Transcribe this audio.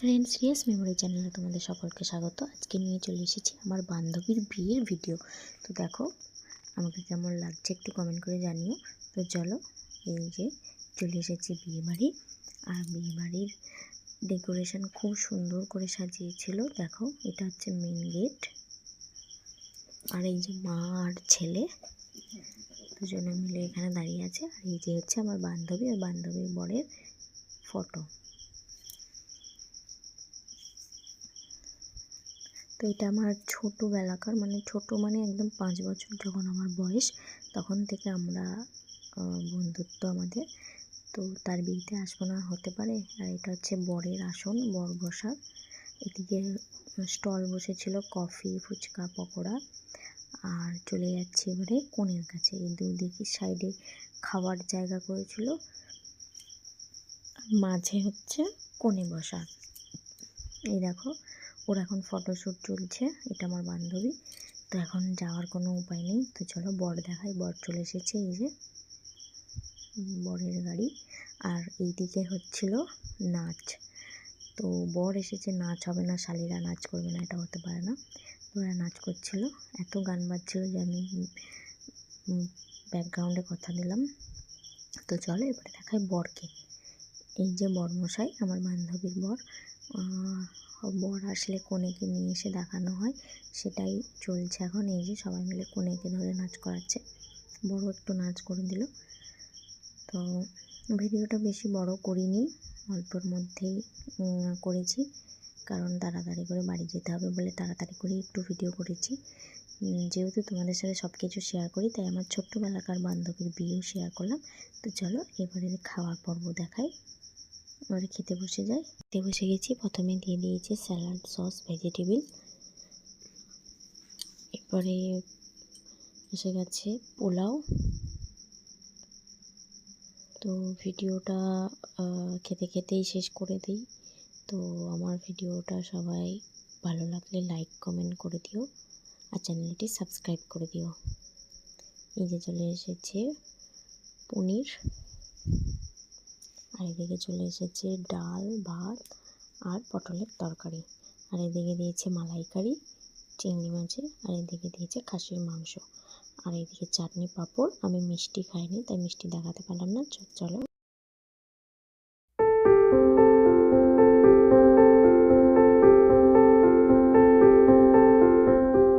Friends Riya's memory চ্যানেলে তোমাদের সকলকে স্বাগত। আজকে নিয়ে চলে এসেছি আমার বান্ধবীর বিয়ের ভিডিও তো দেখো, আমাকে কেমন লাগছে একটু কমেন্ট করে জানিও। তো চলো, এই যে চলে এসেছি বিয়ে বাড়ি আর বিয়ে বাড়ির ডেকোরেশন খুব সুন্দর করে সাজিয়েছিল। দেখো, এটা হচ্ছে মেন গেট আর এই যে মা আর ছেলে, দুজনে মিলে এখানে দাঁড়িয়ে আছে। আর এই যে হচ্ছে আমার বান্ধবী, আর বান্ধবীর বরের ফটো তো এটা আমার ছোটোবেলাকার মানে ছোট মানে একদম পাঁচ বছর যখন আমার বয়স, তখন থেকে আমরা বন্ধুত্ব আমাদের। তো তার বিয়েতে আসব না, হতে পারে। আর এটা হচ্ছে বরের আসন, বর বসা। এদিকে স্টল বসেছিল, কফি, ফুচকা, পকোড়া। আর চলে যাচ্ছে এবারে কনের কাছে। এই দুদিকে সাইডে খাওয়ার জায়গা করেছিল। মাঝে হচ্ছে কোণে বসা। এই দেখো ওর এখন ফটোশ্যুট চলছে, এটা আমার বান্ধবী। তো এখন যাওয়ার কোনো উপায় নেই। তো চলো বর দেখাই, বর চলে এসেছে এই যে, বরের গাড়ি। আর এই দিকে হচ্ছিল নাচ। তো বর এসেছে, নাচ হবে না, শালিরা নাচ করবে না, এটা হতে পারে না। ওরা নাচ করছিল, এত গান বাজছিল যে আমি ব্যাকগ্রাউন্ডে কথা দিলাম। তো চলো এবারে দেখাই বরকে। এই যে বরমশাই, আমার বান্ধবীর বর। বর আসলে কনেকে নিয়ে এসে দেখানো হয়, সেটাই চলছে এখন। এই যে সবাই মিলে কনেকে ধরে নাচ করাচ্ছে। বড় একটু নাচ করে দিল। তো ভিডিওটা বেশি বড় করিনি, অল্পর মধ্যেই করেছি। কারণ তাড়াতাড়ি করে বাড়ি যেতে হবে বলে তাড়াতাড়ি করে একটু ভিডিও করেছি। যেহেতু তোমাদের সাথে সব কিছু শেয়ার করি, তাই আমার ছোট্টবেলাকার বান্ধবীর বিয়েও শেয়ার করলাম। তো চলো এবারে খাওয়ার পর্ব দেখাই। এবারে খেতে বসে যাই খেতে বসে গেছি। প্রথমে দিয়ে দিয়েছি স্যালাড, সস, ভেজিটেবিল। এরপরে এসে গেছে পোলাও। তো ভিডিওটা খেতে খেতেই শেষ করে দিই। তো আমার ভিডিওটা সবাই ভালো লাগলে লাইক কমেন্ট করে দিও আর চ্যানেলটি সাবস্ক্রাইব করে দিও। এই যে চলে এসেছে পনির। আর এদিকে চলে এসেছে ডাল, ভাত আর পটলের তরকারি। আর এদিকে দিয়েছে মালাইকারি, চিংড়ি মাছের, আর এদিকে দিয়েছে খাসির মাংস। আর এদিকে চাটনি পাঁপড়। আমি মিষ্টি খাইনি, তাই মিষ্টি দেখাতে পারলাম না। চলো।